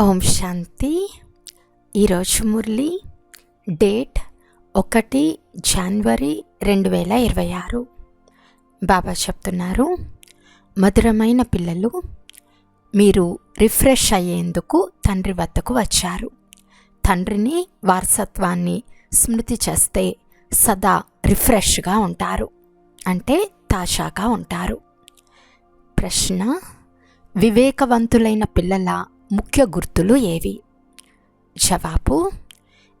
ఓం శాంతి. ఈరోజు మురళి డేట్ ఒకటి జనవరి రెండు వేల ఇరవై ఆరు. బాబా చెప్తున్నారు మధురమైన పిల్లలు మీరు రిఫ్రెష్ అయ్యేందుకు తండ్రి వద్దకు వచ్చారు. తండ్రిని వారసత్వాన్ని స్మృతి చేస్తే సదా రిఫ్రెష్గా ఉంటారు. అంటే తాజాగా ఉంటారు. ప్రశ్న వివేకవంతులైన పిల్లల ముఖ్య గుర్తులు ఏవి? జవాబు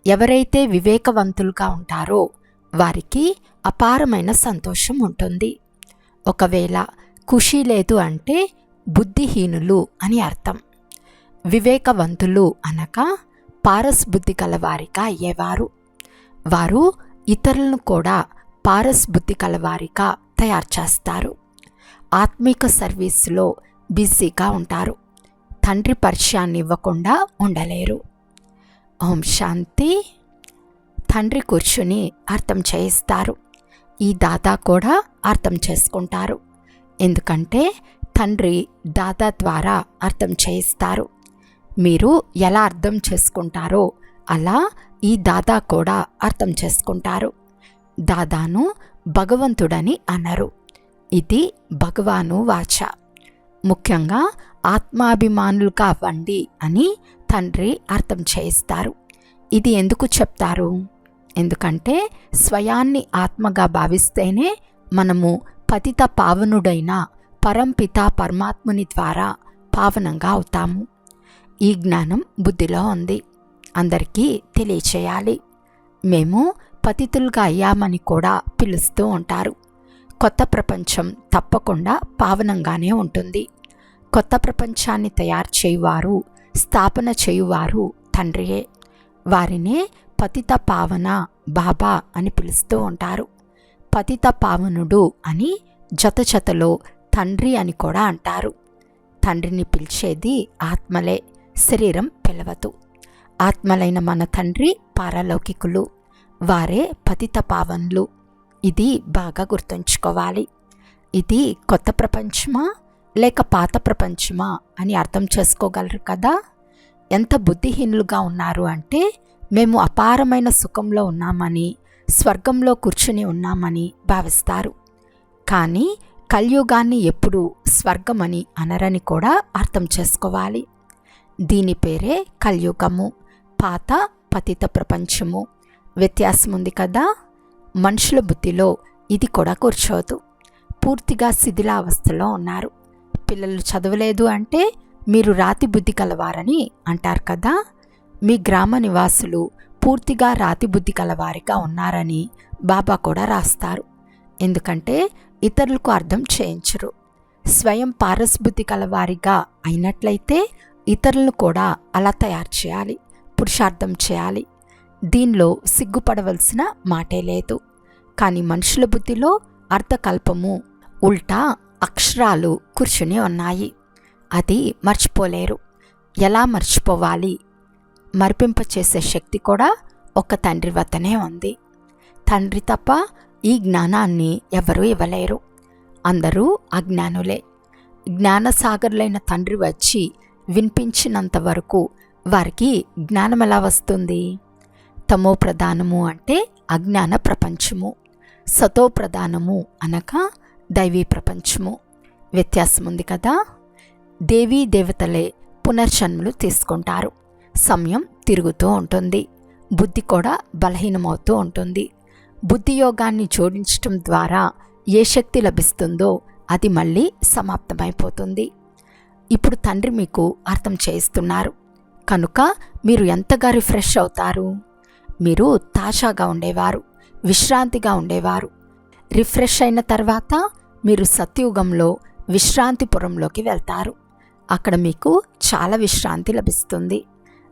ఎవరైతే వివేకవంతులుగా ఉంటారో వారికి అపారమైన సంతోషం ఉంటుంది. ఒకవేళ ఖుషి లేదు అంటే బుద్ధిహీనులు అని అర్థం. వివేకవంతులు అనగా పారస్బుద్ధి కలవారిగా అయ్యేవారు. వారు ఇతరులను కూడా పారస్బుద్ధి కలవారిగా తయారు చేస్తారు. ఆత్మిక సర్వీసులో బిజీగా ఉంటారు. తండ్రి పరిచయాన్ని ఇవ్వకుండా ఉండలేరు. ఓం శాంతి. తండ్రి కూర్చుని అర్థం చేయిస్తారు. ఈ దాదా కూడా అర్థం చేసుకుంటారు. ఎందుకంటే తండ్రి దాదా ద్వారా అర్థం చేయిస్తారు. మీరు ఎలా అర్థం చేసుకుంటారో అలా ఈ దాదా కూడా అర్థం చేసుకుంటారు. దాదాను భగవంతుడని అన్నారు ఇది భగవాను వాచ. ముఖ్యంగా ఆత్మాభిమానులుగా కావండి అని తండ్రి అర్థం చేయిస్తారు. ఇది ఎందుకు చెప్తారు? ఎందుకంటే స్వయాన్ని ఆత్మగా భావిస్తేనే మనము పతిత పావనుడైన పరంపిత పరమాత్ముని ద్వారా పావనంగా అవుతాము. ఈ జ్ఞానం బుద్ధిలో ఉంది. అందరికీ తెలియచేయాలి. మేము పతితులుగా అయ్యామని కూడా పిలుస్తూ ఉంటారు. కొత్త ప్రపంచం తప్పకుండా పావనంగానే ఉంటుంది. కొత్త ప్రపంచాన్ని తయారు చేయువారు స్థాపన చేయువారు తండ్రియే. వారినే పతిత పావన బాబా అని పిలుస్తూ ఉంటారు. పతిత పావనుడు అని జత జతలో తండ్రి అని కూడా అంటారు. తండ్రిని పిలిచేది ఆత్మలే శరీరం పిలవదు. ఆత్మలైన మన తండ్రి పారలౌకికులు. వారే పతిత పావన్లు. ఇది బాగా గుర్తుంచుకోవాలి. ఇది కొత్త ప్రపంచమా? లేక పాత ప్రపంచమా? అని అర్థం చేసుకోగలరు కదా? ఎంత బుద్ధిహీనులుగా ఉన్నారు అంటే మేము అపారమైన సుఖంలో ఉన్నామని స్వర్గంలో కూర్చుని ఉన్నామని భావిస్తారు. కానీ కలియుగాన్ని ఎప్పుడూ స్వర్గమని అనరని కూడా అర్థం చేసుకోవాలి. దీని పేరే కలియుగము. పాత పతిత ప్రపంచము. వ్యత్యాసం ఉంది కదా? మనుషుల బుద్ధిలో ఇది కూడా కూర్చోదు. పూర్తిగా శిథిలావస్థలో ఉన్నారు. పిల్లలు చదవలేదు అంటే మీరు రాతి బుద్ధి కలవారని అంటారు కదా. మీ గ్రామ నివాసులు పూర్తిగా రాతి బుద్ధి కలవారిగా ఉన్నారని బాబా కూడా రాస్తారు. ఎందుకంటే ఇతరులకు అర్థం చేయించరు. స్వయం పారస్బుద్ధి కలవారిగా అయినట్లయితే ఇతరులను కూడా అలా తయారు చేయాలి. పురుషార్థం చేయాలి. దీనిలో సిగ్గుపడవలసిన మాటే లేదు. కానీ మనుషుల బుద్ధిలో అర్థకల్పము ఉల్టా అక్షరాలు కూర్చుని ఉన్నాయి. అది మర్చిపోలేరు. ఎలా మర్చిపోవాలి? మరిపింపచేసే శక్తి కూడా ఒక తండ్రి వద్దనే ఉంది. తండ్రి తప్ప ఈ జ్ఞానాన్ని ఎవరూ ఇవ్వలేరు. అందరూ అజ్ఞానులే. జ్ఞానసాగరులైన తండ్రి వచ్చి వినిపించినంత వరకు వారికి జ్ఞానం ఎలా వస్తుంది? తమో ప్రధానము అంటే అజ్ఞాన ప్రపంచము. సతో ప్రధానము అనగా దైవీ ప్రపంచము. వ్యత్యాసం ఉంది కదా? దేవీ దేవతలే పునర్జన్మలు తీసుకుంటారు. సమయం తిరుగుతూ ఉంటుంది. బుద్ధి కూడా బలహీనమవుతూ ఉంటుంది. బుద్ధి యోగాన్ని జోడించటం ద్వారా ఏ శక్తి లభిస్తుందో అది మళ్ళీ సమాప్తమైపోతుంది. ఇప్పుడు తండ్రి మీకు అర్థం చేయిస్తున్నారు. కనుక మీరు ఎంతగా రిఫ్రెష్ అవుతారు? మీరు తాజాగా ఉండేవారు విశ్రాంతిగా ఉండేవారు. రిఫ్రెష్ అయిన తర్వాత మీరు సత్యుగంలో విశ్రాంతిపురంలోకి వెళ్తారు. అక్కడ మీకు చాలా విశ్రాంతి లభిస్తుంది.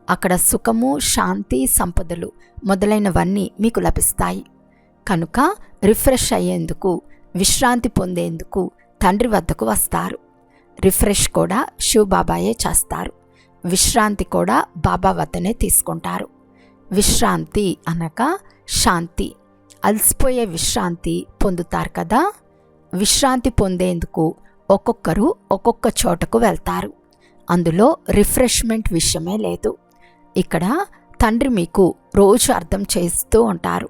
అక్కడ సుఖము శాంతి సంపదలు మొదలైనవన్నీ మీకు లభిస్తాయి. కనుక రిఫ్రెష్ అయ్యేందుకు విశ్రాంతి పొందేందుకు తండ్రి వద్దకు వస్తారు. రిఫ్రెష్ కూడా శివబాబాయే చేస్తారు. విశ్రాంతి కూడా బాబా వద్దనే తీసుకుంటారు. విశ్రాంతి అనగా శాంతి. అలసిపోయే విశ్రాంతి పొందుతారు కదా? విశ్రాంతి పొందేందుకు ఒక్కొక్కరు ఒక్కొక్క చోటకు వెళ్తారు. అందులో రిఫ్రెష్మెంట్ విషయమే లేదు. ఇక్కడ తండ్రి మీకు రోజు అర్థం చేస్తూ ఉంటారు.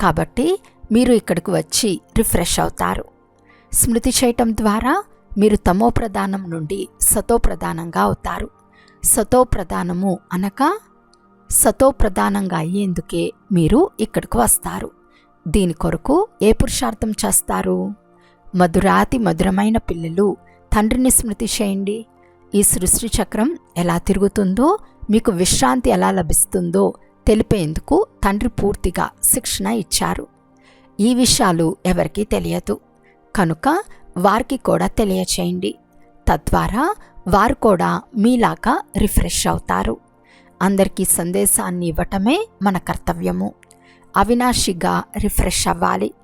కాబట్టి మీరు ఇక్కడికి వచ్చి రిఫ్రెష్ అవుతారు. స్మృతి చేయటం ద్వారా మీరు తమో ప్రధానం నుండి సతో ప్రధానంగా అవుతారు. సతో ప్రధానము అనగా సతో ప్రధానంగా అయ్యేందుకే మీరు ఇక్కడికి వస్తారు. దీని కొరకు ఏ పురుషార్థం చేస్తారు? మధురాతి మధురమైన పిల్లలు తండ్రిని స్మృతి చేయండి. ఈ సృష్టి చక్రం ఎలా తిరుగుతుందో మీకు విశ్రాంతి ఎలా లభిస్తుందో తెలిపేందుకు తండ్రి పూర్తిగా శిక్షణ ఇచ్చారు. ఈ విషయాలు ఎవరికీ తెలియదు. కనుక వారికి కూడా తెలియచేయండి. తద్వారా వారు కూడా మీలాగా రిఫ్రెష్ అవుతారు. అందరికీ సందేశాన్ని ఇవ్వటమే మన కర్తవ్యము. అవినాశిగా రిఫ్రెష్ అవ్వాలి.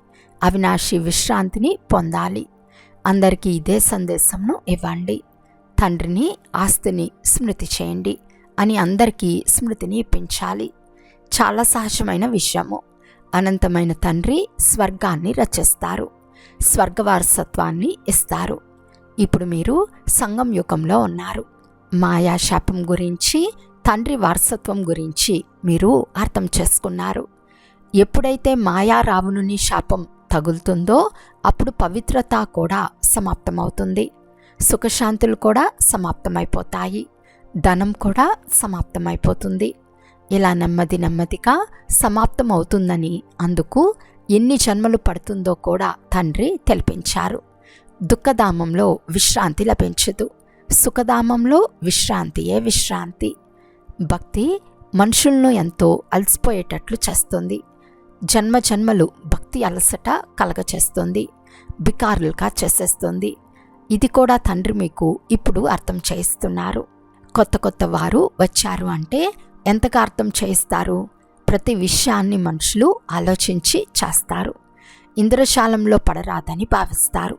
అవినాశి విశ్రాంతిని పొందాలి. అందరికీ ఇదే సందేశంను ఇవ్వండి. తండ్రిని ఆస్తిని స్మృతి చేయండి అని అందరికీ స్మృతిని ఇప్పించాలి. చాలా సహజమైన విషయము. అనంతమైన తండ్రి స్వర్గాన్ని రచిస్తారు. స్వర్గవారసత్వాన్ని ఇస్తారు. ఇప్పుడు మీరు సంగం యుగంలో ఉన్నారు. మాయా శాపం గురించి తండ్రి వారసత్వం గురించి మీరు అర్థం చేసుకున్నారు. ఎప్పుడైతే మాయా రావణుని శాపం తగులుతుందో అప్పుడు పవిత్రత కూడా సమాప్తమవుతుంది. సుఖశాంతులు కూడా సమాప్తమైపోతాయి. ధనం కూడా సమాప్తమైపోతుంది. ఇలా నెమ్మది నెమ్మదిగా సమాప్తమవుతుందని అందుకు ఎన్ని జన్మలు పడుతుందో కూడా తండ్రి తెలిపించారు. దుఃఖధామంలో విశ్రాంతి లభించదు. సుఖధామంలో విశ్రాంతియే విశ్రాంతి. భక్తి మనుషులను ఎంతో అలసిపోయేటట్లు చేస్తుంది. జన్మ జన్మలు భక్తి అలసట కలగచేస్తుంది. బికారులుగా చేసేస్తుంది. ఇది కూడా తండ్రి మీకు ఇప్పుడు అర్థం చేయిస్తున్నారు. కొత్త కొత్త వారు వచ్చారు అంటే ఎంతగా అర్థం చేయిస్తారు? ప్రతి విషయాన్ని మనుషులు ఆలోచించి చేస్తారు. ఇంద్రశాలంలో పడరాదని భావిస్తారు.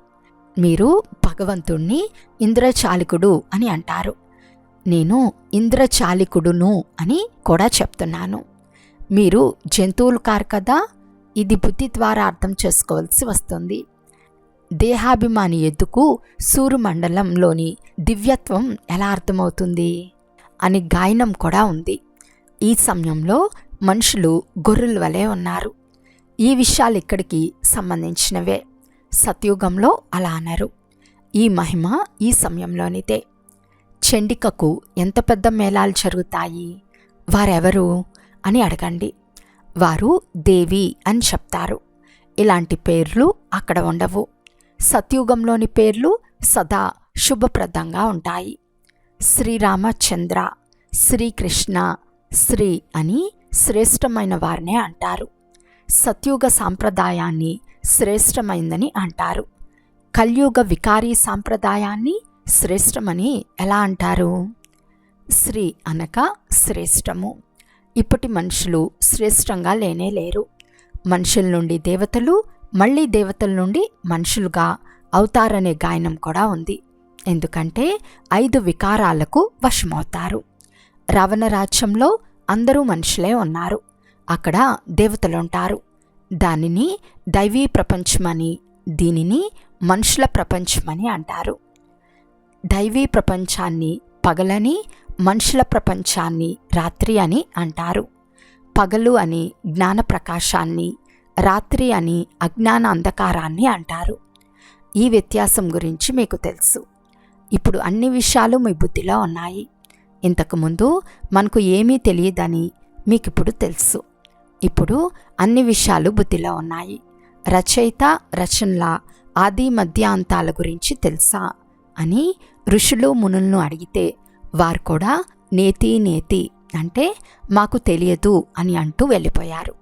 మీరు భగవంతుణ్ణి ఇంద్రచాలికుడు అని అంటారు. నేను ఇంద్రచాలికుడును అని కూడా చెప్తున్నాను. మీరు జంతువులు కారు కదా ఇది బుద్ధి ద్వారా అర్థం చేసుకోవాల్సి వస్తుంది. దేహాభిమాని ఎద్దుకు సూర్యమండలంలోని దివ్యత్వం ఎలా అర్థమవుతుంది? అని గాయనం కూడా ఉంది. ఈ సమయంలో మనుషులు గొర్రెల వలె ఉన్నారు. ఈ విషయాలు ఇక్కడికి సంబంధించినవే. సత్యుగంలో అలా అనరు. ఈ మహిమ ఈ సమయంలోనిదే. చండికకు ఎంత పెద్ద మేళాలు జరుగుతాయి? వారెవరు? అని అడగండి. వారు దేవి అని చెప్తారు. ఇలాంటి పేర్లు అక్కడ ఉండవు. సత్యుగంలోని పేర్లు సదా శుభప్రదంగా ఉంటాయి. శ్రీరామచంద్ర శ్రీకృష్ణ శ్రీ అని శ్రేష్టమైన వారినే అంటారు. సత్యుగ సాంప్రదాయాన్ని శ్రేష్టమైందని అంటారు. కలియుగ వికారీ సాంప్రదాయాన్ని శ్రేష్టమని ఎలా అంటారు? శ్రీ అనగా శ్రేష్టము. ఇప్పటి మనుషులు శ్రేష్టంగా లేనే లేరు. మనుషుల నుండి దేవతలు మళ్ళీ దేవతల నుండి మనుషులుగా అవుతారనే గాయనం కూడా ఉంది. ఎందుకంటే ఐదు వికారాలకు వశమవుతారు. రావణ రాజ్యంలో అందరూ మనుషులే ఉన్నారు. అక్కడ దేవతలుంటారు దానిని దైవీ ప్రపంచమని దీనిని మనుషుల ప్రపంచమని అంటారు. దైవీ ప్రపంచాన్ని పగలని మనుషుల ప్రపంచాన్ని రాత్రి అని అంటారు. పగలు అని జ్ఞాన ప్రకాశాన్ని రాత్రి అని అజ్ఞాన అంధకారాన్ని అంటారు. ఈ వ్యత్యాసం గురించి మీకు తెలుసు. ఇప్పుడు అన్ని విషయాలు మీ బుద్ధిలో ఉన్నాయి. ఇంతకుముందు మనకు ఏమీ తెలియదని మీకు ఇప్పుడు తెలుసు. ఇప్పుడు అన్ని విషయాలు బుద్ధిలో ఉన్నాయి. రచయిత రచనల ఆది మధ్యాంతాల గురించి తెలుసా? అని ఋషులు మునులను అడిగితే వారు కూడా నేతి నేతి అంటే మాకు తెలియదు అని అంటూ వెళ్ళిపోయారు.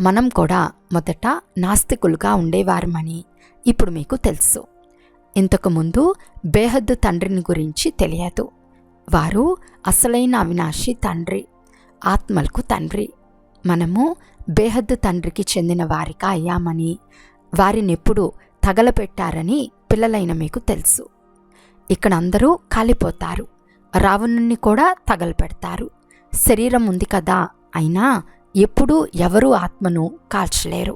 మనం కూడా మొదట నాస్తికులుగా ఉండేవారమని ఇప్పుడు మీకు తెలుసు. ఇంతకుముందు బేహద్ తండ్రిని గురించి తెలియదు. వారు అసలైన అవినాశి తండ్రి ఆత్మలకు తండ్రి. మనము బేహద్దు తండ్రికి చెందిన వారిగా అయ్యామని వారినెప్పుడు తగలపెట్టారని పిల్లలైన మీకు తెలుసు. ఇక్కడ అందరూ కాలిపోతారు. రావణుణ్ణి కూడా తగలపెడతారు. శరీరం ఉంది కదా అయినా ఎప్పుడూ ఎవరూ ఆత్మను కాల్చలేరు.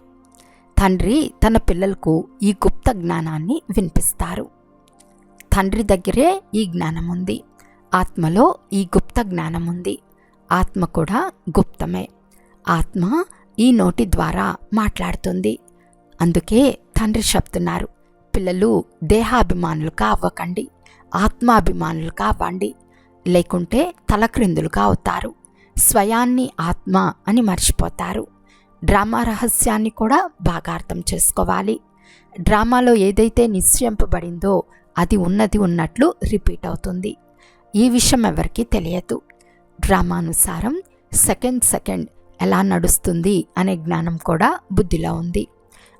తండ్రి తన పిల్లలకు ఈ గుప్త జ్ఞానాన్ని వినిపిస్తారు. తండ్రి దగ్గరే ఈ జ్ఞానం ఉంది ఆత్మలో ఈ గుప్త జ్ఞానం ఉంది ఆత్మ కూడా గుప్తమే. ఆత్మ ఈ నోటి ద్వారా మాట్లాడుతుంది. అందుకే తండ్రి చెప్తున్నారు పిల్లలు దేహాభిమానులుగా అవ్వకండి. ఆత్మాభిమానులు కావండి. లేకుంటే తలక్రిందులుగా అవుతారు స్వయాన్ని ఆత్మ అని మర్చిపోతారు. డ్రామా రహస్యాన్ని కూడా బాగా అర్థం చేసుకోవాలి. డ్రామాలో ఏదైతే నిశ్చయింపబడిందో అది ఉన్నది ఉన్నట్లు రిపీట్ అవుతుంది. ఈ విషయం ఎవరికీ తెలియదు. డ్రామానుసారం సెకండ్ సెకండ్ ఎలా నడుస్తుంది అనే జ్ఞానం కూడా బుద్ధిలో ఉంది.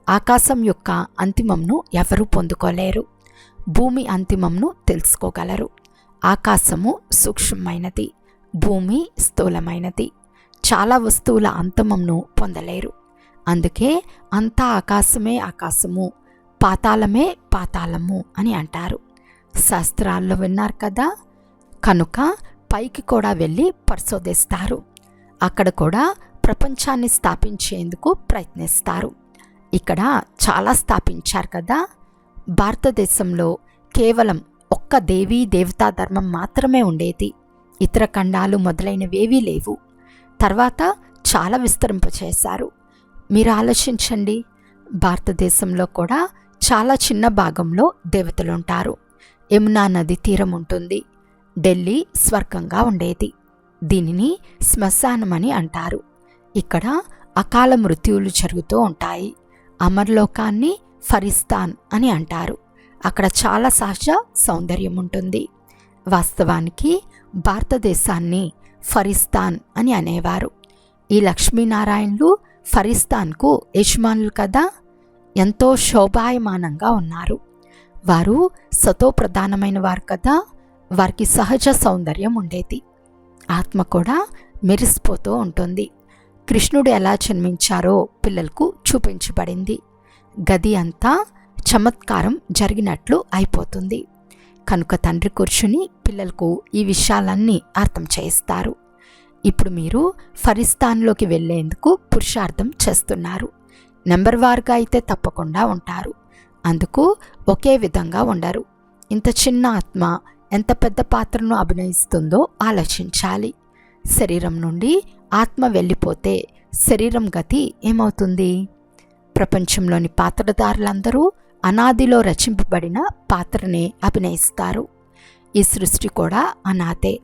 ఆకాశం యొక్క అంతిమంను ఎవరూ పొందుకోలేరు. భూమి అంతిమంను తెలుసుకోగలరు. ఆకాశము సూక్ష్మమైనది భూమి స్థూలమైనది. చాలా వస్తువుల అంతమంను పొందలేరు. అందుకే అంతా ఆకాశమే ఆకాశము పాతాళమే పాతాళము అని అంటారు. శాస్త్రాల్లో విన్నారు కదా కనుక పైకి కూడా వెళ్ళి పరిశోధిస్తారు. అక్కడ కూడా ప్రపంచాన్ని స్థాపించేందుకు ప్రయత్నిస్తారు. ఇక్కడ చాలా స్థాపించారు కదా భారతదేశంలో కేవలం ఒక్క దేవీ దేవతా ధర్మం మాత్రమే ఉండేది. ఇతర ఖండాలు మొదలైనవేవీ లేవు. తర్వాత చాలా విస్తరింపచేశారు. మీరు ఆలోచించండి. భారతదేశంలో కూడా చాలా చిన్న భాగంలో దేవతలుంటారు. యమునా నది తీరం ఉంటుంది. ఢిల్లీ స్వర్గంగా ఉండేది. దీనిని శ్మశానమని అంటారు. ఇక్కడ అకాల మృత్యువులు జరుగుతూ ఉంటాయి. అమర్లోకాన్ని ఫరిస్తాన్ అని అంటారు. అక్కడ చాలా సహజ సౌందర్యం ఉంటుంది. వాస్తవానికి భారతదేశాన్ని ఫరిస్తాన్ అని అనేవారు. ఈ లక్ష్మీనారాయణలు ఫరిస్తాన్కు యజమానులు కదా? ఎంతో శోభాయమానంగా ఉన్నారు. వారు సతో ప్రధానమైన వారు కదా? వారికి సహజ సౌందర్యం ఉండేది. ఆత్మ కూడా మెరిసిపోతూ ఉంటుంది. కృష్ణుడు ఎలా జన్మించారో పిల్లలకు చూపించబడింది. గది అంతా చమత్కారం జరిగినట్లు అయిపోతుంది. కనుక తండ్రి కూర్చుని పిల్లలకు ఈ విషయాలన్నీ అర్థం చేస్తారు ఇప్పుడు మీరు ఫరిస్తాన్లోకి వెళ్ళేందుకు పురుషార్థం చేస్తున్నారు. నెంబర్ వారుగా అయితే తప్పకుండా ఉంటారు. అందుకు ఒకే విధంగా ఉండరు. ఇంత చిన్న ఆత్మ ఎంత పెద్ద పాత్రను అభినయిస్తుందో ఆలోచించాలి. శరీరం నుండి ఆత్మ వెళ్ళిపోతే శరీరం గతి ఏమవుతుంది? ప్రపంచంలోని పాత్రధారులందరూ అనాదిలో రచింపబడిన పాత్రనే అభినయిస్తారు. ఈ సృష్టి కూడా అనాథే.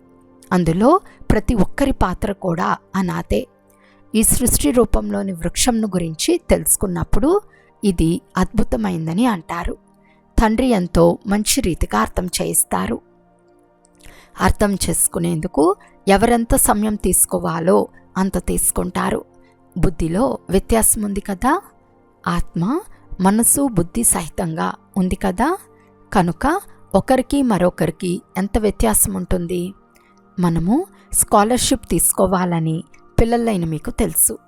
అందులో ప్రతి ఒక్కరి పాత్ర కూడా అనాథే. ఈ సృష్టి రూపంలోని వృక్షంను గురించి తెలుసుకున్నప్పుడు ఇది అద్భుతమైందని అంటారు. తండ్రి ఎంతో మంచి రీతిగా అర్థం చేయిస్తారు. అర్థం చేసుకునేందుకు ఎవరెంత సమయం తీసుకోవాలో అంత తీసుకుంటారు. బుద్ధిలో వ్యత్యాసం ఉంది కదా? ఆత్మ మనసు బుద్ధి సహితంగా ఉంది కదా? కనుక ఒకరికి మరొకరికి ఎంత వ్యత్యాసం ఉంటుంది? మనము స్కాలర్షిప్ తీసుకోవాలని పిల్లలైన మీకు తెలుసు.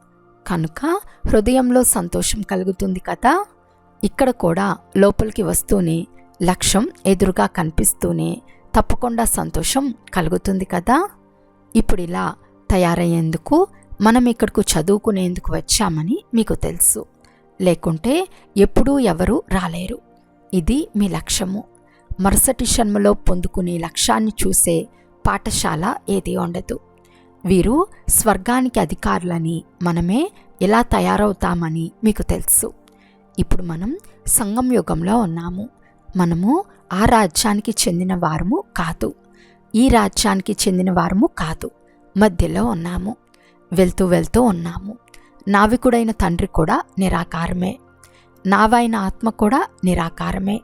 కనుక హృదయంలో సంతోషం కలుగుతుంది కదా? ఇక్కడ కూడా లోపలికి వస్తూనే లక్ష్యం ఎదురుగా కనిపిస్తూనే తప్పకుండా సంతోషం కలుగుతుంది కదా? ఇప్పుడు ఇలా తయారయ్యేందుకు మనం ఇక్కడకు చదువుకునేందుకు వచ్చామని మీకు తెలుసు. లేకుంటే ఎప్పుడూ ఎవరూ రాలేరు. ఇది మీ లక్ష్యము. మరుసటి జన్మలో పొందుకునే లక్ష్యాన్ని చూసే పాఠశాల ఏది ఉండదు. వీరు స్వర్గానికి అధికారులని మనమే ఎలా తయారవుతామని మీకు తెలుసు. ఇప్పుడు మనం సంగం యుగంలో ఉన్నాము. మనము ఆ రాజ్యానికి చెందిన వారము కాదు. ఈ రాజ్యానికి చెందిన వారము కాదు. మధ్యలో ఉన్నాము. వెళ్తూ వెళ్తూ ఉన్నాము. నావికుడైన తండ్రి కూడా నిరాకారమే. నావైన ఆత్మ కూడా నిరాకారమే.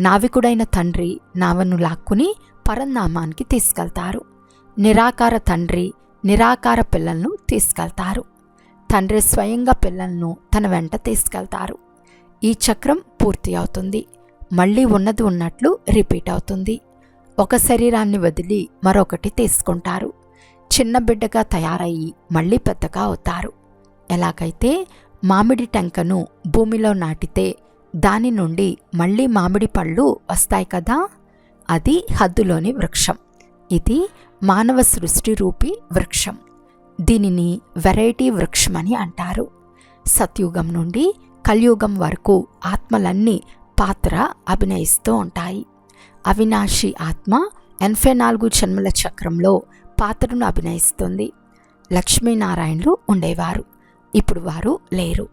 నావికుడైన తండ్రి నావను లాక్కుని పరంధామానికి తీసుకెళ్తారు. నిరాకార తండ్రి నిరాకార పిల్లలను తీసుకెళ్తారు. తండ్రి స్వయంగా పిల్లలను తన వెంట తీసుకెళ్తారు. ఈ చక్రం పూర్తి అవుతుంది. మళ్ళీ ఉన్నది ఉన్నట్లు రిపీట్ అవుతుంది. ఒక శరీరాన్ని వదిలి మరొకటి తీసుకుంటారు. చిన్న బిడ్డగా తయారయ్యి మళ్ళీ పెద్దగా అవుతారు. ఎలాగైతే మామిడి టెంకను భూమిలో నాటితే దాని నుండి మళ్ళీ మామిడి పళ్ళు వస్తాయి కదా అది హద్దులోని వృక్షం. ఇది మానవ సృష్టి రూపి వృక్షం. దీనిని వెరైటీ వృక్షమని అంటారు. సత్యుగం నుండి కలియుగం వరకు ఆత్మలన్నీ పాత్ర అభినయిస్తూ ఉంటాయి. అవినాశి ఆత్మ ఎనభై నాలుగు జన్మల చక్రంలో పాత్రను అభినయిస్తుంది. లక్ష్మీనారాయణులు ఉండేవారు. ఇప్పుడు వారు లేరు.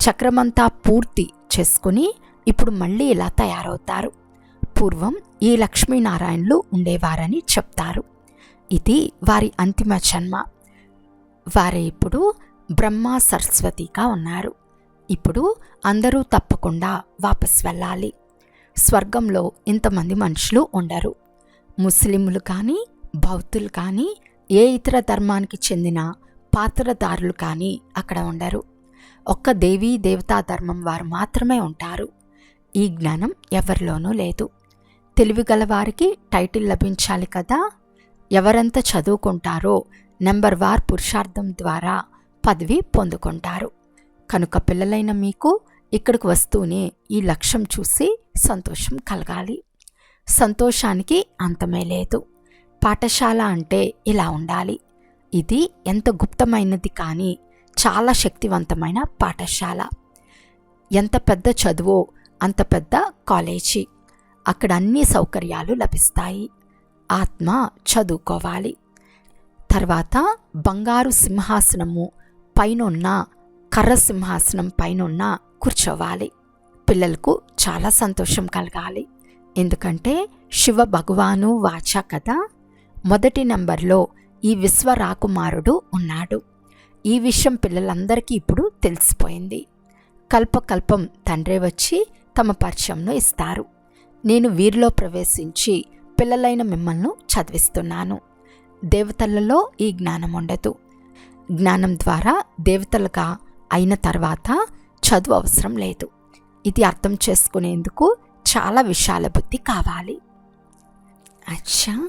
చక్రమంతా పూర్తి చేసుకుని ఇప్పుడు మళ్ళీ ఇలా తయారవుతారు. పూర్వం ఈ లక్ష్మీనారాయణులు ఉండేవారని చెప్తారు. ఇది వారి అంతిమ జన్మ. వారు ఇప్పుడు బ్రహ్మ సరస్వతిగా ఉన్నారు. ఇప్పుడు అందరూ తప్పకుండా వాపస్ వెళ్ళాలి. స్వర్గంలో ఇంతమంది మనుషులు ఉండరు. ముస్లింలు కానీ బౌద్ధులు కానీ ఏ ఇతర ధర్మానికి చెందిన పాత్రదారులు కానీ అక్కడ ఉండరు. ఒక్క దేవీ దేవతా ధర్మం వారు మాత్రమే ఉంటారు. ఈ జ్ఞానం ఎవరిలోనూ లేదు. తెలివిగల వారికి టైటిల్ లభించాలి కదా? ఎవరెంత చదువుకుంటారో నెంబర్ వార్ పురుషార్థం ద్వారా పదవి పొందుకుంటారు. కనుక పిల్లలైన మీకు ఇక్కడికి వస్తూనే ఈ లక్ష్యం చూసి సంతోషం కలగాలి. సంతోషానికి అంతమే లేదు. పాఠశాల అంటే ఇలా ఉండాలి. ఇది ఎంత గుప్తమైనది కానీ చాలా శక్తివంతమైన పాఠశాల. ఎంత పెద్ద చదువో అంత పెద్ద కాలేజీ. అక్కడ అన్ని సౌకర్యాలు లభిస్తాయి. ఆత్మ చదువుకోవాలి. తర్వాత బంగారు సింహాసనము పైనున్న కర్ర సింహాసనం పైనున్న కూర్చోవాలి. పిల్లలకు చాలా సంతోషం కలగాలి. ఎందుకంటే శివ భగవాను వాచ కదా. మొదటి నంబర్లో ఈ విశ్వరాకుమారుడు ఉన్నాడు. ఈ విషయం పిల్లలందరికీ ఇప్పుడు తెలిసిపోయింది. కల్పకల్పం తండ్రి వచ్చి తమ పరిచయంను ఇస్తారు. నేను వీరిలో ప్రవేశించి పిల్లలైన మిమ్మల్ని చదివిస్తున్నాను. దేవతలలో ఈ జ్ఞానం ఉండదు. జ్ఞానం ద్వారా దేవతలుగా అయిన తర్వాత చదువు అవసరం లేదు. ఇది అర్థం చేసుకునేందుకు చాలా విశాల బుద్ధి కావాలి. అచ్చా!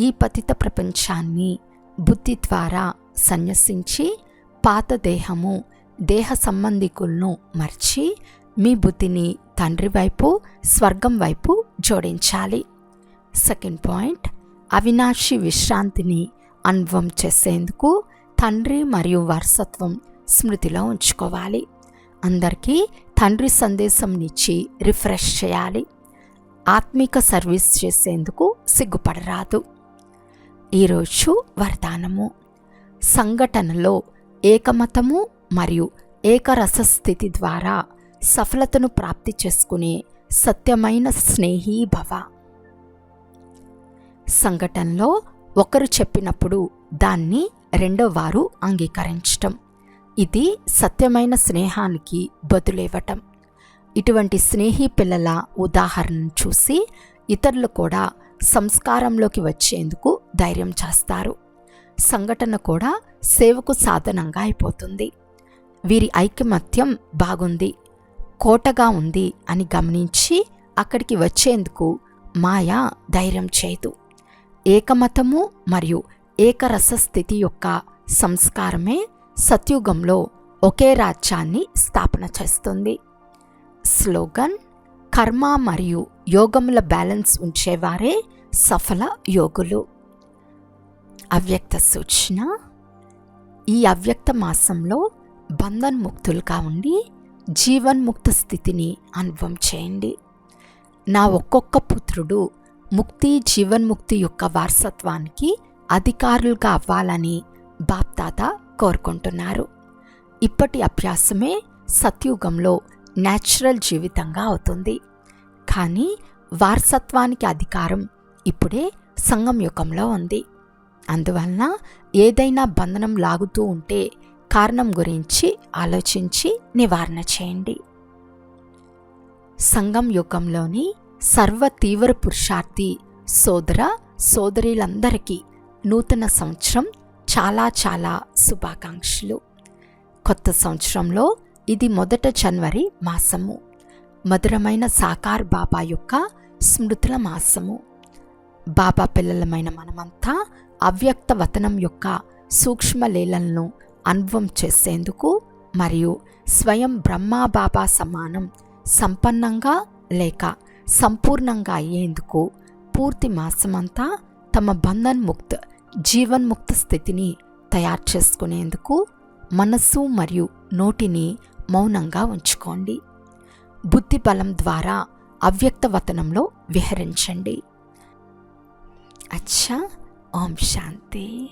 ఈ పతిత ప్రపంచాన్ని బుద్ధి ద్వారా సన్యసించి పాత దేహము దేహ సంబంధికులను మర్చి మీ బుద్ధిని తండ్రి వైపు స్వర్గం వైపు జోడించాలి. సెకండ్ పాయింట్ అవినాశి విశ్రాంతిని అనుభవం చేసేందుకు తండ్రి మరియు వారసత్వం స్మృతిలో ఉంచుకోవాలి. అందరికీ తండ్రి సందేశంనిచ్చి రిఫ్రెష్ చేయాలి. ఆత్మిక సర్వీస్ చేసేందుకు సిగ్గుపడరాదు. ఈరోజు వరదానము. సంఘటనలో ఏకమతము మరియు ఏకరస స్థితి ద్వారా సఫలతను ప్రాప్తి చేసుకునే సత్యమైన స్నేహీ భవ సంఘటనలో ఒకరు చెప్పినప్పుడు దాన్ని రెండో వారు అంగీకరించటం. ఇది సత్యమైన స్నేహానికి బదులివ్వటం. ఇటువంటి స్నేహి పిల్లల ఉదాహరణను చూసి ఇతరులు కూడా సంస్కారంలోకి వచ్చేందుకు ధైర్యం చేస్తారు. సంఘటన కూడా సేవకు సాధనంగా అయిపోతుంది. వీరి ఐకమత్యం బాగుంది కోటగా ఉంది అని గమనించి అక్కడికి వచ్చేందుకు మాయా ధైర్యం చేయదు. ఏకమతము మరియు ఏకరస స్థితి యొక్క సంస్కారమే సత్యుగంలో ఒకే రాజ్యాన్ని స్థాపన చేస్తుంది. స్లోగన్ కర్మ మరియు యోగముల బ్యాలెన్స్ ఉంచేవారే సఫల యోగులు. అవ్యక్త సూచన ఈ అవ్యక్త మాసంలో బంధన్ ముక్తులుగా ఉండి జీవన్ముక్త స్థితిని అనుభవం చేయండి. నా ఒక్కొక్క పుత్రుడు ముక్తి జీవన్ముక్తి యొక్క వారసత్వానికి అధికారులుగా అవ్వాలని బాప్తాత కోరుకుంటున్నారు. ఇప్పటి అభ్యాసమే సత్యుగంలో న్యాచురల్ జీవితంగా అవుతుంది. కానీ వారసత్వానికి అధికారం ఇప్పుడే సంఘం యుగంలో ఉంది. అందువలన ఏదైనా బంధనం లాగుతూ ఉంటే కారణం గురించి ఆలోచించి నివారణ చేయండి. సంఘం యుగంలోని సర్వ తీవ్ర పురుషార్థి సోదర సోదరులందరికీ నూతన సంవత్సరం చాలా చాలా శుభాకాంక్షలు. కొత్త సంవత్సరంలో ఇది మొదట జనవరి మాసము. మధురమైన సాకార్ బాబా యొక్క స్మృతుల మాసము. బాబా పిల్లలమైన మనమంతా అవ్యక్త వతనం యొక్క సూక్ష్మ లీలలను అనుభవం చేసేందుకు మరియు స్వయం బ్రహ్మా బాబా సమానం సంపన్నంగా లేక సంపూర్ణంగా అయ్యేందుకు పూర్తి మాసమంతా తమ బంధన్ ముక్త్ జీవన్ముక్త స్థితిని తయారు చేసుకునేందుకు మనస్సు మరియు నోటిని మౌనంగా ఉంచుకోండి. బుద్ధి బలం ద్వారా అవ్యక్త వతనంలో విహరించండి. అచ్చా ఓం శాంతి.